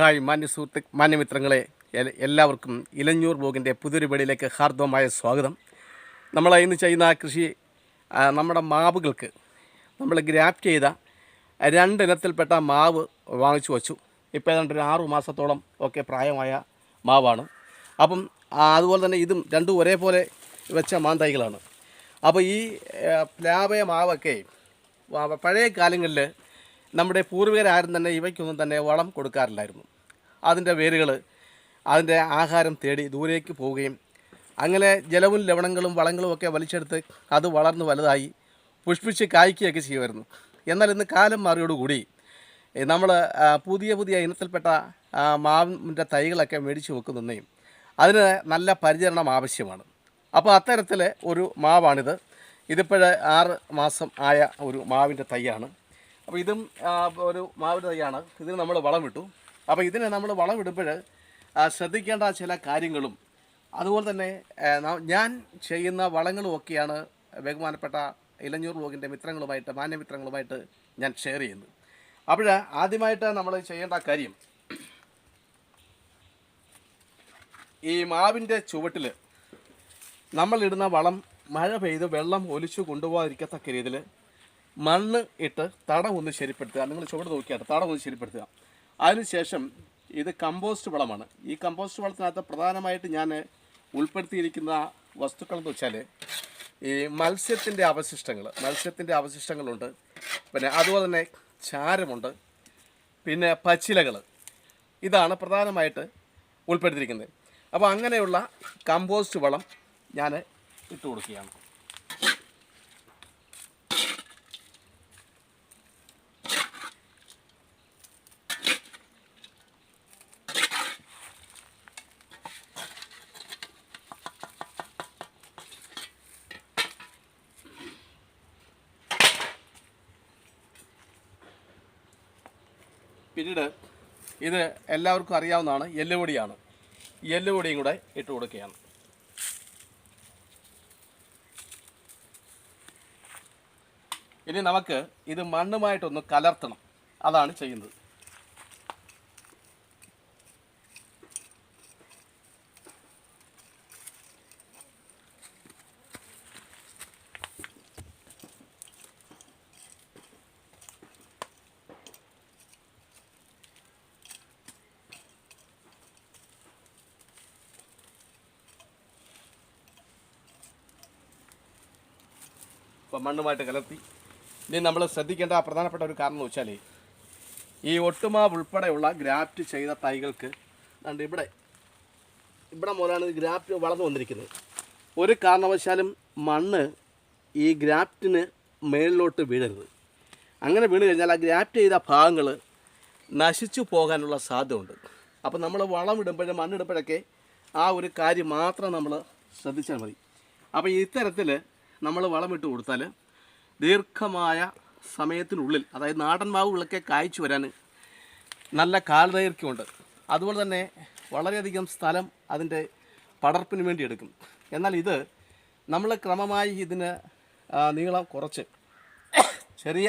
Hi മാന്യ സുഹൃത്ത് മാന്യമിത്രങ്ങളെ എല്ലാവർക്കും ഇലഞ്ഞൂർ ബ്ലോഗിന്റെ പുതിയൊരു വീടിലേക്ക് ഹാർദവമായ സ്വാഗതം. നമ്മൾ ഇന്ന് ചെയ്യുന്ന കൃഷി നമ്മുടെ മാവുകൾക്ക് നമ്മൾ ഗ്രാഫ്റ്റ് ചെയ്ത രണ്ടിനത്തിൽപ്പെട്ട മാവ് വാങ്ങിച്ചു വച്ചു. ഇപ്പോൾ ഏതാണ്ട് ഒരു ആറു മാസത്തോളം ഒക്കെ പ്രായമായ മാവാണ്. അപ്പം അതുപോലെ തന്നെ ഇതും രണ്ടും ഒരേപോലെ വെച്ച മാന്തൈകളാണ്. അപ്പോൾ ഈ പ്ലാവയ മാവൊക്കെ പഴയ കാലങ്ങളിൽ നമ്മുടെ പൂർവികരാരും തന്നെ ഇവയ്ക്കൊന്നും തന്നെ വളം കൊടുക്കാറില്ലായിരുന്നു. അതിന്റെ വേരുകൾ അതിന്റെ ആഹാരം തേടി ദൂരേക്ക് പോവുകയും അങ്ങനെ ജലവും ലവണങ്ങളും വളങ്ങളും ഒക്കെ വലിച്ചെടുത്ത് അത് വളർന്ന് വലുതായി പുഷ്പിച്ച് കായ്ക്കുകയൊക്കെ ചെയ്യുമായിരുന്നു. എന്നാൽ ഇന്ന് കാലം മാറിയോടുകൂടി നമ്മൾ പുതിയ പുതിയ ഇനത്തിൽപ്പെട്ട മാവിന്റെ തൈകളൊക്കെ മേടിച്ച് വെക്കുന്നതും അതിന് നല്ല പരിചരണം ആവശ്യമാണ്. അപ്പോൾ അത്തരത്തിൽ ഒരു മാവാണിത്. ഇതിപ്പോൾ ആറ് മാസം ആയ ഒരു മാവിന്റെ തൈയാണ്. അപ്പോൾ ഇതും ഒരു മാവിന് തൈയാണ്. ഇതിന് നമ്മൾ വളം ഇട്ടു. അപ്പോൾ ഇതിന് നമ്മൾ വളം ഇടുമ്പോൾ ശ്രദ്ധിക്കേണ്ട ചില കാര്യങ്ങളും അതുപോലെ തന്നെ ഞാൻ ചെയ്യുന്ന വളങ്ങളും ഒക്കെയാണ് ബഹുമാനപ്പെട്ട ഇലഞ്ഞൂർ ബ്ലോഗിന്റെ മിത്രങ്ങളുമായിട്ട് മാന്യമിത്രങ്ങളുമായിട്ട് ഞാൻ ഷെയർ ചെയ്യുന്നത്. അപ്പോൾ ആദ്യമായിട്ട് നമ്മൾ ചെയ്യേണ്ട കാര്യം ഈ മാവിന്റെ ചുവട്ടിൽ നമ്മളിടുന്ന വളം മഴ പെയ്ത് വെള്ളം ഒലിച്ചു കൊണ്ടുപോകാതിരിക്കത്തക്ക രീതിയിൽ മണ്ണ് ഇട്ട് തടം ഒന്ന് ശരിപ്പെടുത്തുക. നിങ്ങൾ ചുവട് നോക്കിയാട്ട് തടം ഒന്ന് ശരിപ്പെടുത്തുക. അതിനുശേഷം ഇത് കമ്പോസ്റ്റ് വളമാണ്. ഈ കമ്പോസ്റ്റ് വളത്തിനകത്ത് പ്രധാനമായിട്ട് ഞാൻ ഉൾപ്പെടുത്തിയിരിക്കുന്ന വസ്തുക്കൾ എന്ന് വെച്ചാൽ ഈ മത്സ്യത്തിന്റെ അവശിഷ്ടങ്ങൾ മത്സ്യത്തിന്റെ അവശിഷ്ടങ്ങളുണ്ട്. പിന്നെ അതുപോലെ തന്നെ ചാരമുണ്ട്. പിന്നെ പച്ചിലകൾ. ഇതാണ് പ്രധാനമായിട്ട് ഉൾപ്പെടുത്തിയിരിക്കുന്നത്. അപ്പോൾ അങ്ങനെയുള്ള കമ്പോസ്റ്റ് വളം ഞാൻ ഇട്ട് കൊടുക്കുകയാണ്. പിന്നീട് ഇത് എല്ലാവർക്കും അറിയാവുന്നതാണ് എല്ലുപൊടിയാണ്. എല്ലുപൊടിയും കൂടെ ഇട്ട് കൊടുക്കുകയാണ്. ഇനി നമുക്ക് ഇത് മണ്ണുമായിട്ടൊന്ന് കലർത്തണം. അതാണ് ചെയ്യുന്നത്. മണ്ണുമായിട്ട് കലർത്തി. ഇനി നമ്മൾ ശ്രദ്ധിക്കേണ്ട പ്രധാനപ്പെട്ട ഒരു കാരണം എന്ന് വെച്ചാൽ ഈ ഒട്ടുമാവ് ഉൾപ്പെടെയുള്ള ഗ്രാഫ്റ്റ് ചെയ്ത തൈകൾക്ക് കണ്ട് ഇവിടെ ഇവിടെ മുതലാണ് ഗ്രാഫ്റ്റ് വളർന്നു വന്നിരിക്കുന്നത്. ഒരു കാരണവശാലും മണ്ണ് ഈ ഗ്രാഫ്റ്റിന് മേളിലോട്ട് വീഴരുത്. അങ്ങനെ വീണ് കഴിഞ്ഞാൽ ആ ഗ്രാഫ്റ്റ് ചെയ്ത ഭാഗങ്ങൾ നശിച്ചു പോകാനുള്ള സാധ്യതയുണ്ട്. അപ്പോൾ നമ്മൾ വളം ഇടുമ്പോഴും മണ്ണിടുമ്പോഴൊക്കെ ആ ഒരു കാര്യം മാത്രം നമ്മൾ ശ്രദ്ധിച്ചാൽ മതി. അപ്പോൾ ഇത്തരത്തിൽ നമ്മൾ വളമിട്ട് കൊടുത്താൽ ദീർഘമായ സമയത്തിനുള്ളിൽ അതായത് നാടൻ മാവുകളൊക്കെ കായ്ച്ചു വരാൻ നല്ല കാൽദൈർഘ്യമുണ്ട്. അതുപോലെ തന്നെ വളരെയധികം സ്ഥലം അതിന്റെ പടർപ്പിന് വേണ്ടി എടുക്കും. എന്നാൽ ഇത് നമ്മൾ ക്രമമായി ഇതിന് നീളം കുറച്ച് ചെറിയ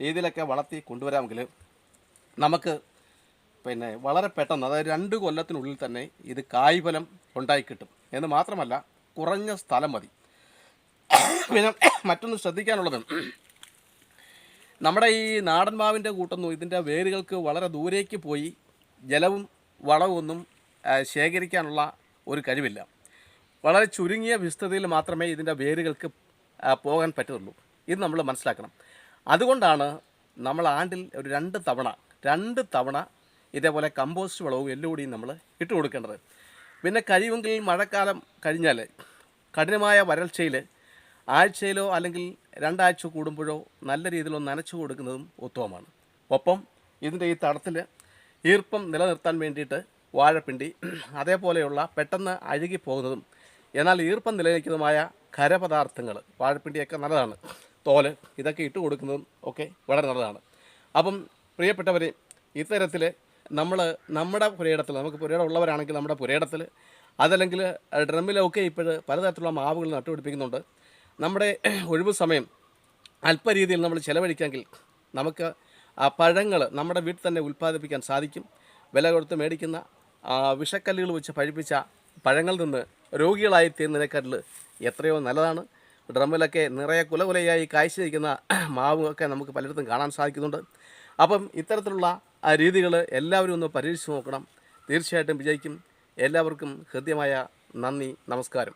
രീതിയിലൊക്കെ വളർത്തി കൊണ്ടുവരാമെങ്കിൽ നമുക്ക് പിന്നെ വളരെ പെട്ടെന്ന് അതായത് രണ്ട് കൊല്ലത്തിനുള്ളിൽ തന്നെ ഇത് കായ്ഫലം ഉണ്ടായി കിട്ടും. എന്ന് മാത്രമല്ല കുറഞ്ഞ സ്ഥലം മതി. പിന്നെ മറ്റൊന്ന് ശ്രദ്ധിക്കാനുള്ളത്. നമ്മുടെ ഈ നാടൻ മാവിന്റെ കൂട്ടൊന്നും ഇതിന്റെ വേരുകൾക്ക് വളരെ ദൂരേക്ക് പോയി ജലവും വളവും ഒന്നും ശേഖരിക്കാനുള്ള ഒരു കഴിവില്ല. വളരെ ചുരുങ്ങിയ വിസ്തൃതിയിൽ മാത്രമേ ഇതിന്റെ വേരുകൾക്ക് പോകാൻ പറ്റുള്ളൂ. ഇത് നമ്മൾ മനസ്സിലാക്കണം. അതുകൊണ്ടാണ് നമ്മൾ ആണ്ടിൽ ഒരു രണ്ട് തവണ രണ്ട് തവണ ഇതേപോലെ കമ്പോസ്റ്റ് വളവും എല്ലുകൂടിയും നമ്മൾ ഇട്ട് കൊടുക്കേണ്ടത്. പിന്നെ കഴിയുമെങ്കിൽ മഴക്കാലം കഴിഞ്ഞാൽ കഠിനമായ വരൾച്ചയിൽ ആഴ്ചയിലോ അല്ലെങ്കിൽ രണ്ടാഴ്ച കൂടുമ്പോഴോ നല്ല രീതിയിലോ നനച്ചു കൊടുക്കുന്നതും ഉത്തമമാണ്. ഒപ്പം ഇതിന്റെ ഈ തടത്തിൽ ഈർപ്പം നിലനിർത്താൻ വേണ്ടിയിട്ട് വാഴപ്പിണ്ടി അതേപോലെയുള്ള പെട്ടെന്ന് അഴുകി പോകുന്നതും എന്നാൽ ഈർപ്പം നിലനിൽക്കുന്നതുമായ ഖരപദാർത്ഥങ്ങൾ വാഴപ്പിണ്ടിയൊക്കെ നല്ലതാണ്. തോൽ ഇതൊക്കെ ഇട്ട് കൊടുക്കുന്നതും ഒക്കെ വളരെ നല്ലതാണ്. അപ്പം പ്രിയപ്പെട്ടവരെ ഇത്തരത്തിൽ നമ്മൾ നമ്മുടെ പുരയിടത്തിൽ നമുക്ക് പുരയിടം ഉള്ളവരാണെങ്കിൽ നമ്മുടെ പുരയിടത്തിൽ അതല്ലെങ്കിൽ ഡ്രമ്മിലൊക്കെ ഇപ്പോൾ പലതരത്തിലുള്ള മാവുകൾ നട്ടുപിടിപ്പിക്കുന്നുണ്ട്. നമ്മുടെ ഒഴിവ് സമയം അല്പ രീതിയിൽ നമ്മൾ ചിലവഴിക്കാമെങ്കിൽ നമുക്ക് ആ പഴങ്ങൾ നമ്മുടെ വീട്ടിൽ തന്നെ ഉൽപ്പാദിപ്പിക്കാൻ സാധിക്കും. വില കൊടുത്ത് മേടിക്കുന്ന വിഷക്കല്ലുകൾ വെച്ച് പഴിപ്പിച്ച പഴങ്ങളിൽ നിന്ന് രോഗികളായി തീരുന്നതിനേക്കാട്ടിൽ എത്രയോ നല്ലതാണ്. ഡ്രമ്മിലൊക്കെ നിറയെ കുലകുലയായി കായ്ച്ചിരിക്കുന്ന മാവൊക്കെ നമുക്ക് പലയിടത്തും കാണാൻ സാധിക്കുന്നുണ്ട്. അപ്പം ഇത്തരത്തിലുള്ള രീതികൾ എല്ലാവരും ഒന്ന് പരീക്ഷിച്ച് നോക്കണം. തീർച്ചയായിട്ടും വിജയിക്കും. എല്ലാവർക്കും ഹൃദ്യമായ നന്ദി നമസ്കാരം.